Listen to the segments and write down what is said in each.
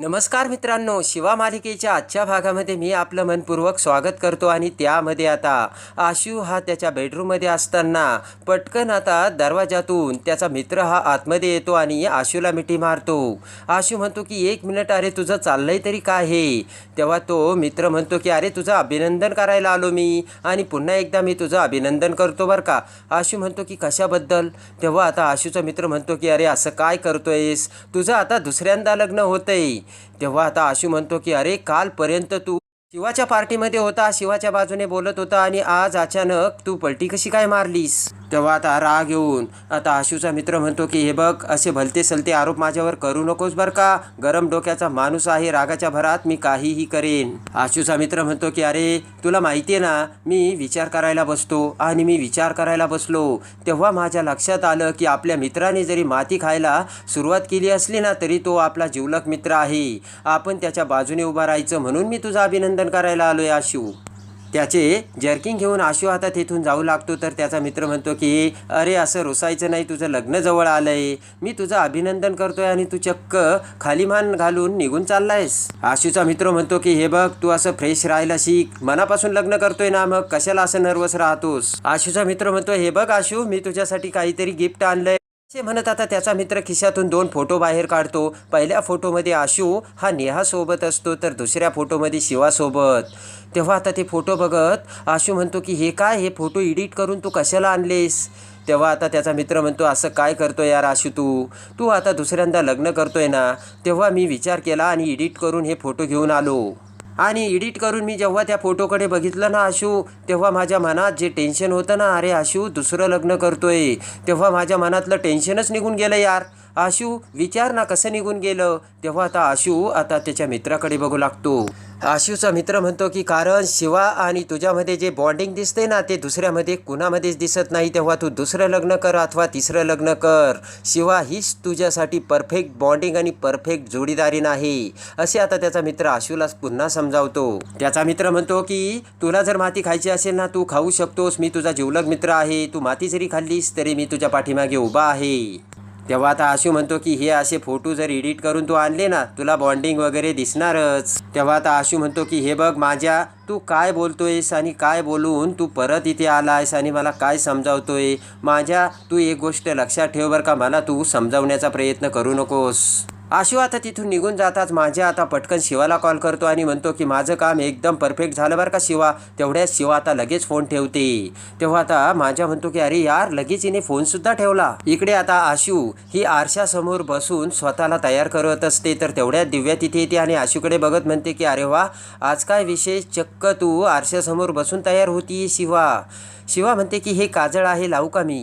नमस्कार मित्रांनो शिवा मालिकेच्या आजच्या भागामध्ये मी आपलं मनपूर्वक स्वागत करतो आणि त्यामध्ये आता आशू हा त्याच्या बेडरूममध्ये असताना पटकन आता दरवाजातून त्याचा मित्र हा आतमध्ये येतो आणि आशूला मिठी मारतो. आशू म्हणतो की एक मिनिट अरे तुझं चाललंय तरी काय हे? तेव्हा तो मित्र म्हणतो की अरे तुझं अभिनंदन करायला आलो मी आणि पुन्हा एकदा मी तुझं अभिनंदन करतो बरं का. आशू म्हणतो की कशाबद्दल? तेव्हा आता आशूचा मित्र म्हणतो की अरे असं काय करतोयस? तुझं आता दुसऱ्यांदा लग्न होतंय. तेव्हा आता आशू म्हणतो की अरे कालपर्यंत तू शिवाच्या पार्टीमध्ये होता शिवाच्या बाजूने बोलत होता आणि आज अचानक तू पलटी कशी काय मारलीस? तेव्हा आता राग येऊन आता आशूचा मित्र म्हणतो की हे बघ असे भलते सलते आरोप माझ्यावर करू नकोस बरं का? गरम डोक्याचा माणूस आहे रागाच्या भरात मी काहीही करेन. आशूचा मित्र म्हणतो की अरे तुला माहिती आहे ना मी विचार करायला बसतो आणि मी विचार करायला बसलो. तेव्हा माझ्या लक्षात आलं की आपल्या मित्राने जरी माती खायला सुरुवात केली असली ना तरी तो आपला जिवलक मित्र आहे. आपण त्याच्या बाजूने उभा राहायचं म्हणून मी तुझा अभिनंदन करायला आलोय आशू. त्याचे जर्किंग घेऊन आशू हातात इथून जाऊ लागतो तर त्याचा मित्र म्हणतो की अरे असं रोसायचं नाही तुझं लग्न जवळ आलंय. मी तुझं अभिनंदन करतोय आणि तू चक्क खाली मान घालून निघून चाललायस. आशूचा मित्र म्हणतो की हे बघ तू असं फ्रेश राहायला शिक. मनापासून लग्न करतोय ना मग कशाला असं नर्वस राहतोस? आशूचा मित्र म्हणतो हे बघ आशू मी तुझ्यासाठी काहीतरी गिफ्ट आणलंय. असे म्हणत आता त्याचा मित्र खिशातून दोन फोटो बाहेर काढतो. पहिल्या फोटोमध्ये आशू हा नेहासोबत असतो तर दुसऱ्या फोटोमध्ये शिवासोबत तेव्हा आता ते फोटो बघत आशू म्हणतो की हे काय? हे फोटो एडिट करून तू कशाला आणलेस? तेव्हा आता त्याचा मित्र म्हणतो असं काय करतो यार आशू तू? तू आता दुसऱ्यांदा लग्न करतोय ना? तेव्हा मी विचार केला आणि एडिट करून हे फोटो घेऊन आलो. आणि एडिट करून मी जेव्हा त्या फोटोकडे बघितलं ना आशू तेव्हा माझ्या मनात जे टेन्शन होतं ना अरे आशू दुसरं लग्न करतोय. तेव्हा माझ्या मनातलं टेन्शनच निघून गेलं यार. आशू विचार ना कसं निघून गेलं? तेव्हा आता आशू आता त्याच्या मित्राकडे बघू लागतो. आशूचा मित्र म्हणतो की कारण शिवा आणि तुझ्यामध्ये जे बॉन्डिंग दिसते ना ते दुसऱ्यामध्ये कुणामध्येच दिसत नाही. तेव्हा तू दुसरं लग्न कर अथवा तिसरं लग्न कर. शिवा हीच तुझ्यासाठी परफेक्ट बॉन्डिंग आणि परफेक्ट जोडीदारी नाही. असे आता त्याचा मित्र आशूला पुन्हा समजावतो. त्याचा मित्र म्हणतो की तुला जर माती खायची असेल ना तू खाऊ शकतोस. मी तुझा जिवलग मित्र आहे. तू माती जरी खाल्लीस तरी मी तुझ्या पाठीमागे उभा आहे. तेव्हा आता आशू म्हणतो की हे असे फोटो जर एडिट करून तू आणले ना तुला बॉन्डिंग वगैरे दिसणारच. तेव्हा आता आशू म्हणतो की हे बघ माझ्या तू काय बोलतोयस आणि काय बोलून तू परत इथे आलायस आणि मला काय समजावतोय? माझ्या तू एक गोष्ट लक्षात ठेव बरं का मला तू समजावण्याचा प्रयत्न करू नकोस. आशू आता तिथून निघून जाताच माझ्या आता पटकन शिवाला कॉल करतो आणि म्हणतो की माझं काम एकदम परफेक्ट झालं बरं का शिवा? तेवढ्याच शिवा आता लगेच फोन ठेवते. तेव्हा आता माझ्या म्हणतो की अरे यार लगेच हिने फोनसुद्धा ठेवला. इकडे आता आशू ही आरशासमोर बसून स्वतःला तयार करत असते तर तेवढ्यात दिव्या तिथे येते आणि आशूकडे बघत म्हणते की अरे वा आज काय विशेष? चक्क तू आरशासमोर बसून तयार होती शिवा. शिवा म्हणते की हे काजळ आहे लावू का मी?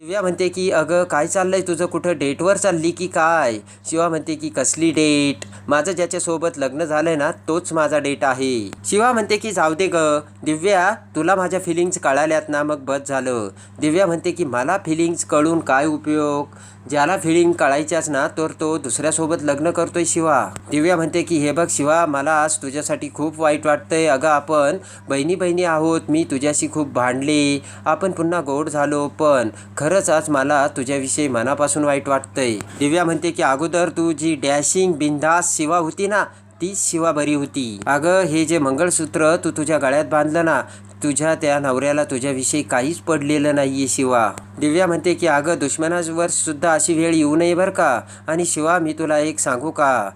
दिव्या म्हणते की अगं काय चाललंय तुझं? कुठं डेटवर चालली की काय? शिवा म्हणते की कसली डेट? माझं ज्याच्यासोबत लग्न झालंय ना तोच माझा डेट आहे. शिवा म्हणते की जाऊ दे ग. दिव्या तुला माझ्या फिलिंग्स कळाल्यात ना मग बस झालं. दिव्या म्हणते की मला फिलिंग्स कळून काय उपयोग? ज्याला फिलिंग कळायच्याच ना तर तो दुसऱ्यासोबत लग्न करतोय शिवा. दिव्या म्हणते की हे बघ शिवा मला आज तुझ्यासाठी खूप वाईट वाटतंय. अगं आपण बहिणी बहिणी आहोत. मी तुझ्याशी खूप भांडले. आपण पुन्हा गोड झालो पण खरंच आज मला तुझ्याविषयी मनापासून वाईट वाटतंय. दिव्या म्हणते की अगोदर तू जी डॅशिंग बिंदास शिवा होती ना तीच शिवा बरी होती. अगं हे जे मंगळसूत्र तू तुझ्या गळ्यात बांधलं ना तुझ्या त्या नवऱ्याला तुझ्याविषयी काहीच पडलेलं नाहीये शिवा. दिव्या म्हणते की अगं दुश्मनावर सुद्धा अशी वेळ येऊ नये बरं का? आणि शिवा मी तुला एक सांगू का?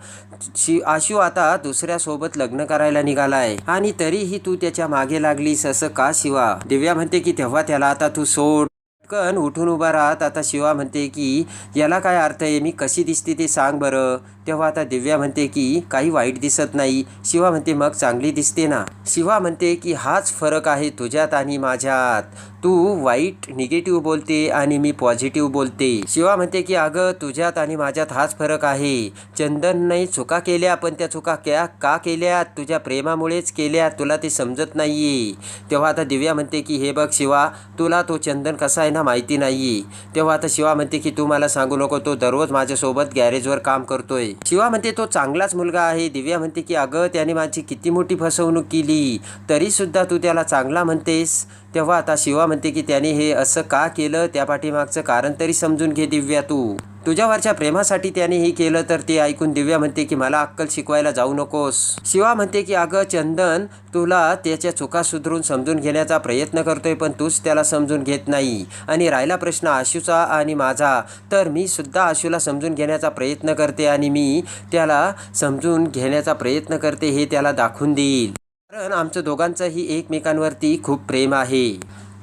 शि आशू आता दुसऱ्यासोबत लग्न करायला निघालाय. आणि तरीही तू त्याच्यामागे लागलीस असं का शिवा? दिव्या म्हणते की तेव्हा त्याला आता तू सोड. पटकन उठून उभा राहत आता शिवा म्हणते की याला काय अर्थ आहे? मी कशी दिसते ते सांग बरं. तेव्हा आता दिव्या म्हणते की काही वाईट दिसत नाही. शिवा म्हणते मग चांगली दिसते ना. शिवा म्हणते की हाच फरक आहे तुझ्यात आणि माझ्यात. तू वाईट निगेटिव्ह बोलते आणि मी पॉझिटिव्ह बोलते. शिवा म्हणते की अगं तुझ्यात आणि माझ्यात हाच फरक आहे. चंदनने चुका केल्या पण त्या चुका क्या का केल्या? तुझ्या प्रेमामुळेच केल्या. तुला ते समजत नाहीये. तेव्हा आता दिव्या म्हणते की हे बघ शिवा तुला तो चंदन कसा आहे ना माहिती नाही तेव्हा आता शिवा म्हणते की तू मला सांगू नको तो दररोज माझ्यासोबत गॅरेजवर काम करतोय. शिवा म्हणते तो चांगलाच मुलगा आहे. दिव्या म्हणते की अगं त्याने माझी किती मोठी फसवणूक केली. तरीसुद्धा तू त्याला चांगला म्हणतेस. तेव्हा आता शिवा म्हणते की त्याने हे असं का केलं? त्या पाठीमागचं कारण तरी समजून घे दिव्या तू. तुझ्यावरच्या प्रेमासाठी त्याने हे केलं तर ते ऐकून दिव्या म्हणते की मला अक्कल शिकवायला जाऊ नकोस. शिवा म्हणते की अगं चंदन तुला त्याच्या चुका सुधरून समजून घेण्याचा प्रयत्न करतोय पण तूच त्याला समजून घेत नाही आणि राहिला प्रश्न आशूचा आणि माझा. तर मी सुद्धा आशूला समजून घेण्याचा प्रयत्न करते आणि मी त्याला समजून घेण्याचा प्रयत्न करते हे त्याला दाखवून देईल. कारण आमचं दोघांचंही एकमेकांवरती खूप प्रेम आहे.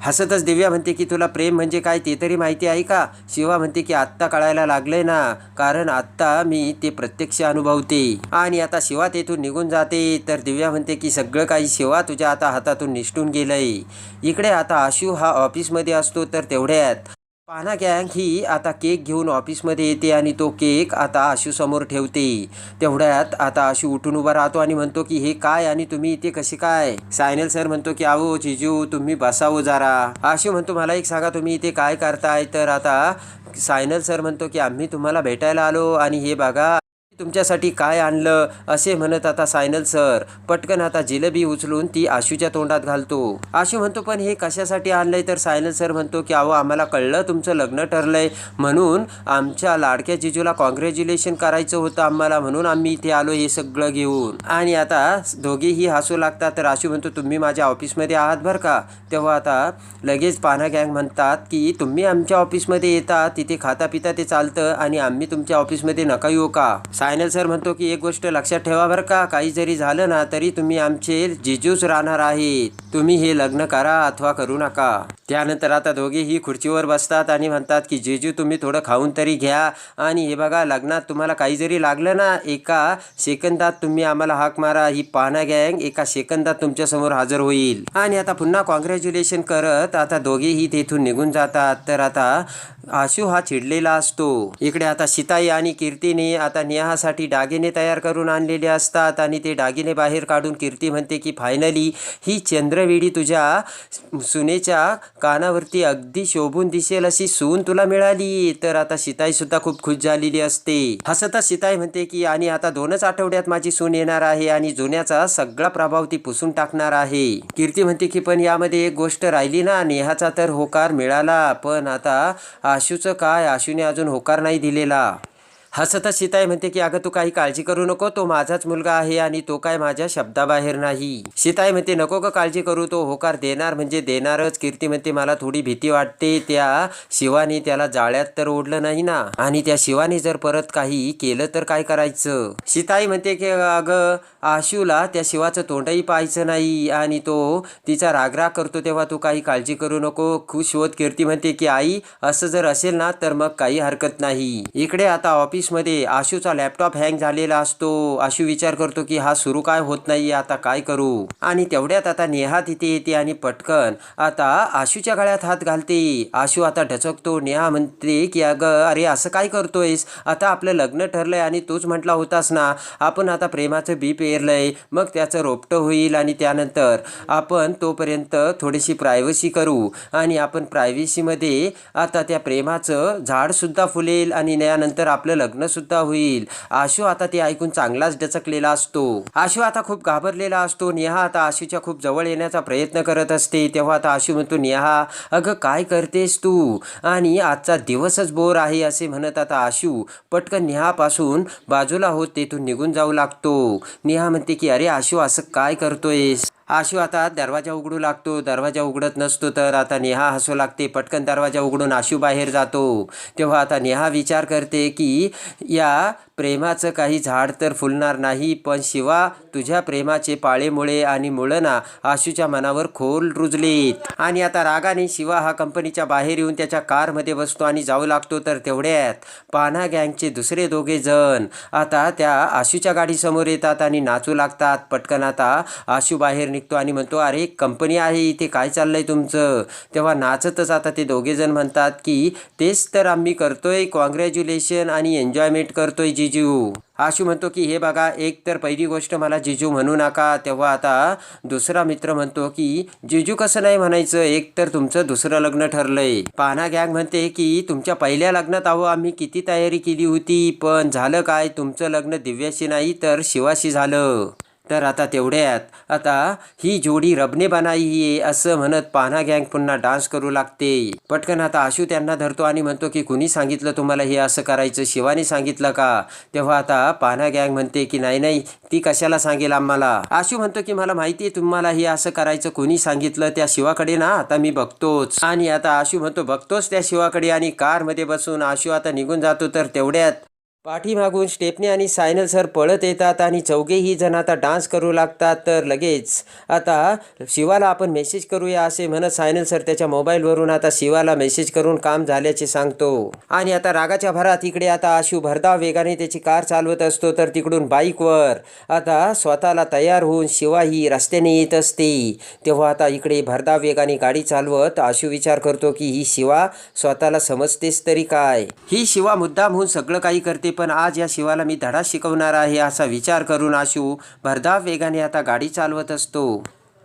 हसतच दिव्या म्हणते की तुला प्रेम म्हणजे काय ते तरी माहिती आहे का? शिवा म्हणते की आत्ता कळायला लागलंय ना कारण आत्ता मी ते प्रत्यक्ष अनुभवते. आणि आता शिवा तेथून निघून जाते. तर दिव्या म्हणते की सगळं काही शिवा तुझ्या आता हातातून निसटून गेलंय. इकडे आता आशू हा ऑफिसमध्ये असतो तर तेवढ्यात पाना गँग ही आता केक घेऊन ऑफिसमध्ये येते आणि तो केक आता आशूसमोर ठेवते. तेवढ्यात आता आशू उठून उभा राहतो आणि म्हणतो की हे काय आणि तुम्ही इथे कसे काय? सायनल सर म्हणतो की आहो जिजू तुम्ही बसावं जरा. आशू म्हणतो मला एक सांगा तुम्ही इथे काय करताय? तर आता सायनल सर म्हणतो की आम्ही तुम्हाला भेटायला आलो आणि हे बघा तुमच्यासाठी काय आणलं? असे म्हणत आता सायनल सर. पटकन आता जिलेबी उचलून ती आशूच्या तोंडात घालतो. आशू म्हणतो पण हे कशासाठी आणलंय? तर सायनल सर म्हणतो की अहो आम्हाला कळलं तुमचं लग्न ठरलंय. म्हणून आमच्या लाडक्या जिजूला कॉंग्रॅच्युलेशन करायचं होतं आम्हाला. म्हणून आम्ही इथे आलो हे सगळं घेऊन. आणि आता दोघेही हसू लागतात. तर आशू म्हणतो तुम्ही माझ्या ऑफिसमध्ये आहात बरं का? तेव्हा आता लगेच पाना गँग म्हणतात की तुम्ही आमच्या ऑफिसमध्ये येता. तिथे खाता पिता ते चालतं आणि आम्ही तुमच्या ऑफिसमध्ये नका येऊ का? सायनल सर म्हणतो की एक गोष्ट लक्षात ठेवा बरं का काही जरी झालं ना तरी तुम्ही आमचे जिजूच राहणार आहेत. तुम्ही हे लग्न करा अथवा करू नका. त्यानंतर आता दोघेही खुर्चीवर बसतात आणि म्हणतात की जेजू तुम्ही थोडं खाऊन तरी घ्या. आणि हे बघा लग्नात तुम्हाला काही जरी लागलं ना एका सेकंदात तुम्ही आम्हाला हाक मारा. ही पाना गँग एका सेकंदात तुमच्यासमोर हजर होईल. आणि आता पुन्हा कॉंग्रॅच्युलेशन करत आता दोघेही तेथून निघून जातात. तर आता आशू हा चिडलेला असतो. इकडे आता सीताई आणि कीर्तीने आता नेहासाठी दागिने तयार करून आणलेले असतात आणि ते दागिने बाहेर काढून कीर्ती म्हणते की फायनली ही चंद्र वेळी तुझ्या सुनेच्या कानावरती अगदी शोभून दिसेल अशी सून तुला मिळाली. तर आता सीताई सुद्धा खूप खुश झालेली असते. हसता सीताई म्हणते की आणि आता दोनच आठवड्यात माझी सून येणार आहे आणि जुन्याचा सगळा प्रभाव ती पुसून टाकणार आहे. कीर्ती म्हणते की पण यामध्ये एक गोष्ट राहिली ना नेहाचा तर होकार मिळाला. पण आता आशूचं काय? आशूने अजून होकार नाही दिलेला. हसतच सीताई म्हणते की अगं तू काही काळजी करू नको. तो माझाच मुलगा आहे आणि तो काय माझ्या शब्दाबाहेर नाही. सीताई म्हणते नको ग काळजी करू. तो होकार देणार म्हणजे देणारच. कीर्ती म्हणते मला थोडी भीती वाटते. त्या शिवानी त्याला जाळ्यात तर ओढलं नाही ना? आणि त्या शिवानी जर परत काही केलं तर काय करायचं? सीताई म्हणते की अगं आशूला त्या शिवाचं तोंडही पाहायचं नाही आणि तो तिचा रागराग करतो तेव्हा तू काही काळजी करू नको. खुश होत कीर्ती म्हणते की आई असं जर असेल ना तर मग काही हरकत नाही. इकडे आता ऑफिस ऑफिसमध्ये आशूचा लॅपटॉप हँग झालेला असतो. आशू विचार करतो की हा सुरू काय होत नाही आता काय करू? आणि तेवढ्यात आता नेहा तिथे येते आणि पटकन आता आशूच्या गळ्यात हात घालते. आशू आता ढचकतो. नेहा म्हणते की अगं अरे असं काय करतोयस? आता आपलं लग्न ठरलंय आणि तूच म्हटला होतास ना आपण आता प्रेमाचं बी पेरलंय मग त्याचं रोपटं होईल आणि त्यानंतर आपण तोपर्यंत थोडीशी प्रायव्हसी करू. आणि आपण प्रायव्हसीमध्ये आता त्या प्रेमाचं झाडसुद्धा फुलेल आणि त्यानंतर आपलं लग्नसुद्धा होईल. आशू आता ते ऐकून चांगलाच डचकलेला असतो. आशू आता खूप घाबरलेला असतो. नेहा आता आशूच्या खूप जवळ येण्याचा प्रयत्न करत असते. तेव्हा आता आशू म्हणतो नेहा अगं काय करतेस तू? आणि आजचा दिवसच बोर आहे असे म्हणत आता आशू. पटकन नेहापासून बाजूला होत तेथून निघून जाऊ लागतो. नेहा म्हणते की अरे आशू असं काय करतोयस? आशू आता दरवाजा उघडू लागतो. दरवाजा उघडत नसतो तर आता नेहा हसू लागते. पटकन दरवाजा उघडून आशू बाहेर जातो. तेव्हा आता नेहा विचार करते की या प्रेमाचं काही झाड तर फुलणार नाही पण शिवा तुझ्या प्रेमाचे पाळेमुळे आणि मुळं ना आशूच्या मनावर खोल रुजलेत. आणि आता रागाने शिवा हा कंपनीच्या बाहेर येऊन त्याच्या कारमध्ये बसतो आणि जाऊ लागतो तर तेवढ्यात पाना गँगचे दुसरे दोघे जण आता त्या आशूच्या गाडीसमोर येतात आणि नाचू लागतात. पटकन आता आशू बाहेर निघतो आणि म्हणतो अरे कंपनी आहे इथे काय चाललंय तुमचं? तेव्हा नाचतच आता ते दोघे जण म्हणतात की तेच तर आम्ही करतोय कॉंग्रॅच्युलेशन आणि एन्जॉयमेंट करतोय जिजू. आशू म्हणतो की हे बघा एक तर पहिली गोष्ट मला जिजू म्हणू नका. तेव्हा आता दुसरा मित्र म्हणतो की जिजू कसं नाही म्हणायचं? एक तर तुमचं दुसरं लग्न ठरलंय. पाना गँग म्हणते की तुमच्या पहिल्या लग्नात आहो आम्ही किती तयारी केली होती पण झालं काय? तुमचं लग्न दिव्याशी नाही तर शिवाशी झालं. तर आता तेवढ्यात आता ही जोडी रबने बनाई आहे असं म्हणत पान्हा गँग पुन्हा डान्स करू लागते. पटकन आता आशू त्यांना धरतो आणि म्हणतो की कुणी सांगितलं तुम्हाला हे असं करायचं? शिवानी सांगितलं का? तेव्हा आता पान्हा गँग म्हणते की नाही नाही ती कशाला सांगेल आम्हाला? आशू म्हणतो की मला माहिती आहे तुम्हाला हे असं करायचं. कोणी सांगितलं त्या शिवाकडे ना आता मी बघतोच. आणि आता आशू म्हणतो बघतोच त्या शिवाकडे आणि कारमध्ये बसून. आशू आता निघून जातो तर तेवढ्यात पाठीमागून स्टेपने आणि सायनल सर पळत येतात आणि चौघेही जण आता डान्स करू लागतात तर लगेच. आता शिवाला आपण मेसेज करूया असे म्हणत सायनल सर त्याच्या मोबाईलवरून आता शिवाला मेसेज करून काम झाल्याचे सांगतो. आणि आता रागाच्या भरात इकडे आता आशू भरधाव वेगाने त्याची कार चालवत असतो तर तिकडून बाईकवर. आता स्वतःला तयार होऊन शिवा ही रस्त्याने येत असते. तेव्हा आता इकडे भरधाव वेगाने गाडी चालवत आशू विचार करतो की ही शिवा स्वतःला समजतेच तरी काय? ही शिवा मुद्दाम होऊन सगळं काही करते पण आज या शिवाला मी धडा शिकवणार आहे असा विचार करून आशू भरधाव वेगाने आता गाडी चालवत असतो.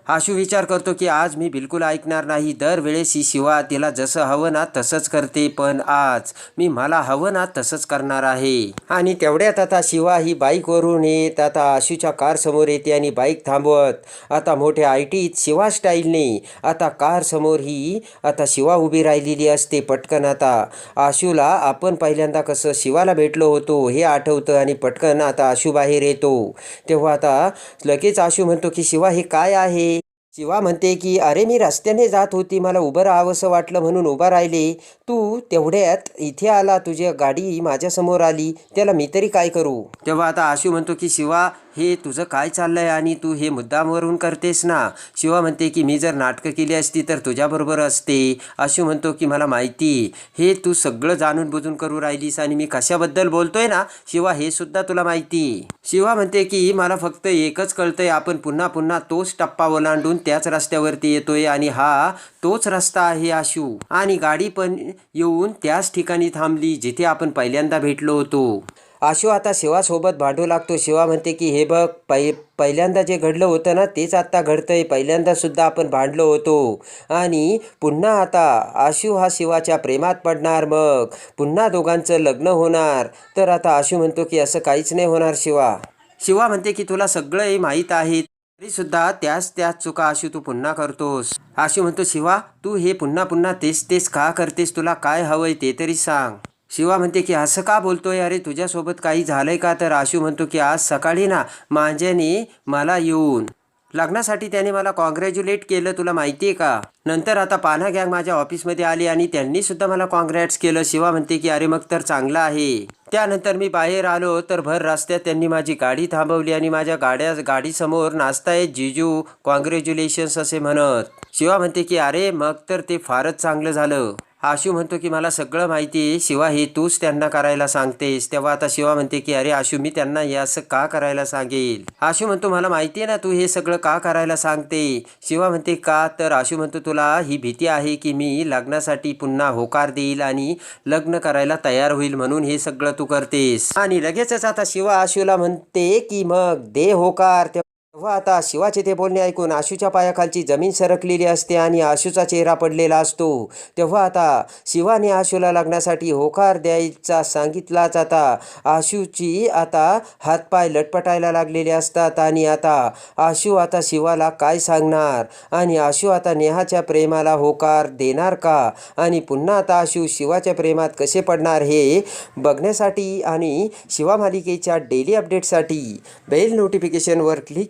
आशू विचार करतो की आज मी बिलकुल ऐकणार नाही. दरवेळेस ही शिवा तिला जसं हवं ना तसंच करते पण आज मी मला हवं ना तसंच करणार आहे. आणि तेवढ्यात आता शिवा ही बाईकवरून येत आता आशूच्या कार समोर येते आणि बाईक थांबवत. आता मोठ्या आय टीत शिवा स्टाईलने आता कार समोर ही आता शिवा उभी राहिलेली असते पटकन आता. आशूला आपण पहिल्यांदा कसं शिवाला भेटलो होतो हे आठवतं आणि पटकन आता आशू बाहेर येतो. तेव्हा आता लगेच आशू म्हणतो की शिवा हे काय आहे? शिवा म्हणते की अरे मी रस्त्याने जात होती. मला उभं राहावंसं वाटलं म्हणून उभं राहिले. तू तेवढ्यात इथे आला. तुझी गाडी माझ्यासमोर आली. त्याला मी तरी काय करू? तेव्हा आता आशू म्हणतो की शिवा हे तुझं काय चाललंय आणि तू हे मुद्दामवरून करतेस ना? शिवा म्हणते की मी जर नाटकं केली असती तर तुझ्याबरोबर असते. अशी म्हणतो की मला माहिती हे तू सगळं जाणून बुजून करू राहिलीस आणि मी कशाबद्दल बोलतोय ना? शिवा हे सुद्धा तुला माहिती शिवा म्हणते की मला फक्त एकच कळतंय. आपण पुन्हा पुन्हा तोच टप्पा ओलांडून त्याच रस्त्यावरती येतोय आणि हा तोच रस्ता आहे आशू आणि गाडी पण येऊन त्याच ठिकाणी थांबली जिथे आपण पहिल्यांदा भेटलो होतो. आशू आता शिवासोबत भांडू लागतो. शिवा म्हणते की हे बघ पै पहिल्यांदा जे घडलं होतं ना तेच आत्ता घडतं आहे पहिल्यांदासुद्धा आपण भांडलो होतो. आणि पुन्हा आता आशू हा शिवाच्या प्रेमात पडणार मग. पुन्हा दोघांचं लग्न होणार. तर आता आशू म्हणतो की असं काहीच नाही होणार शिवा. शिवा म्हणते की तुला सगळं हे माहीत आहे. तरीसुद्धा त्याच त्याच चुका आशू तू पुन्हा करतोस. आशू म्हणतो शिवा तू हे पुन्हा पुन्हा तेच तेच का करतेस? तुला काय हवंय ते तरी सांग. शिवा म्हणते की असं का बोलतोय? अरे तुझ्यासोबत काही झालंय का? तर आशू म्हणतो की आज सकाळी ना मांज्याने मला येऊन लग्नासाठी त्याने मला कॉंग्रॅच्युलेट केलं तुला माहिती आहे का? नंतर आता पान्हा गँग माझ्या ऑफिसमध्ये आली आणि त्यांनी सुद्धा मला कॉंग्रॅट्स केलं. शिवा म्हणते की अरे मग तर चांगलं आहे. त्यानंतर मी बाहेर आलो तर भर रस्त्यात त्यांनी माझी गाडी थांबवली आणि माझ्या गाड्या गाडीसमोर नाचतायत जिजू कॉंग्रॅच्युलेशन्स असे म्हणत. शिवा म्हणते की अरे मग तर ते फारच चांगलं झालं. आशू म्हणतो की मला सगळं माहिती आहे. शिवा हे तूच त्यांना करायला सांगतेस. तेव्हा आता शिवा म्हणते की अरे आशू मी त्यांना हे असं का करायला सांगेल? आशू म्हणतो मला माहिती आहे ना तू हे सगळं का करायला सांगते? शिवा म्हणते का तर? आशू म्हणतो तुला ही भीती आहे की मी लग्नासाठी पुन्हा होकार देईल आणि लग्न करायला तयार होईल म्हणून हे सगळं तू करतेस. आणि लगेचच आता शिवा आशूला म्हणते की मग दे होकार. व आता शिवाचे ते बोलणे ऐकून आशूच्या पायाखालची जमीन सरकलेली असते आणि आशूचा चेहरा पडलेला असतो. तेव्हा आता शिवाने आशूला लागण्यासाठी होकार द्यायचा सांगितलाच आता. आशूची आता हातपाय लटपटायला लागलेले असतात आणि आता आशू आता शिवाला काय सांगणार? आणि आशू आता नेहाच्या प्रेमाला होकार देणार का? आणि पुन्हा आता आशू शिवाच्या प्रेमात कसे पडणार हे बघण्यासाठी आणि शिवा मालिकेच्या डेली अपडेटसाठी बेल नोटिफिकेशनवर क्लिक